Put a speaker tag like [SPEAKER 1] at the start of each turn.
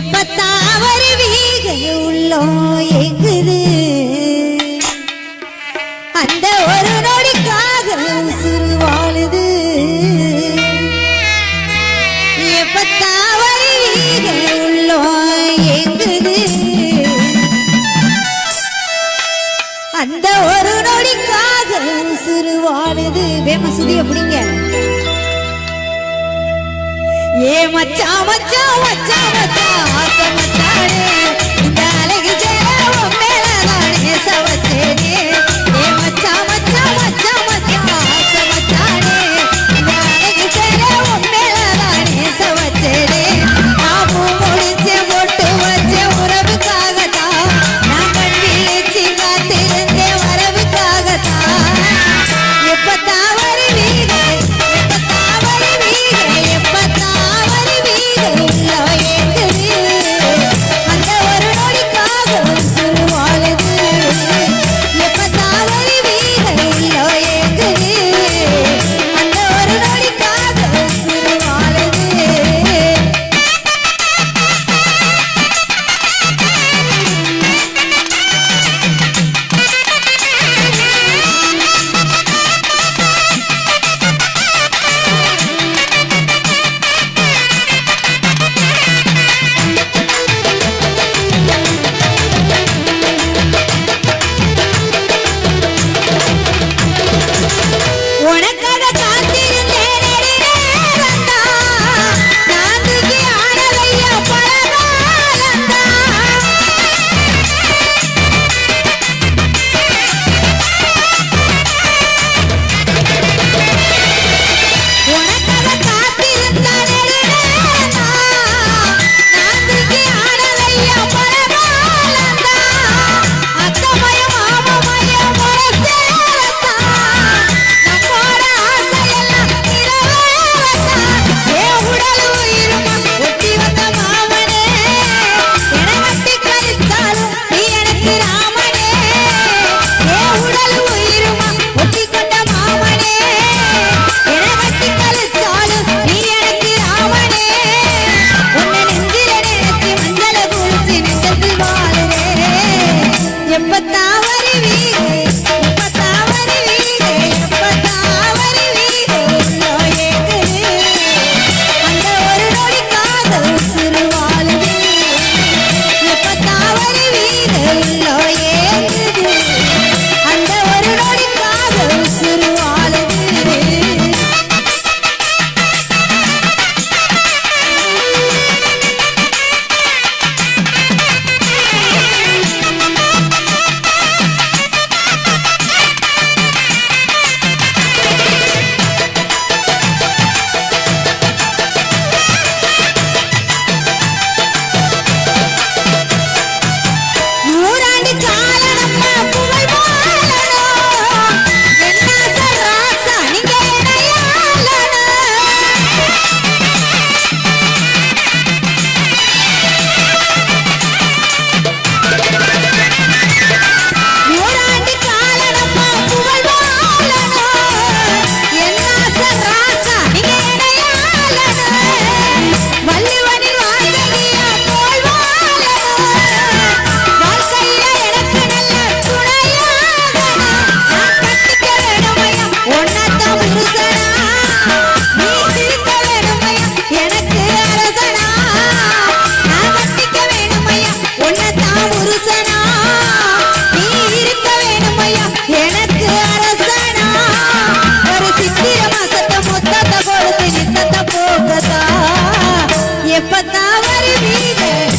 [SPEAKER 1] எப்பத்தா வருவீக உள்ளோ எங்குது அந்த ஒரு நொடிக்காக உசுறு வாழுது. எப்பத்தா வருவீக உள்ளோ எங்குது அந்த ஒரு நொடிக்காக உசுறு வாழுது. வேம சுதி எப்படிங்க? ஏ மச்சா மச்சா மச்சா Maraca. already be there.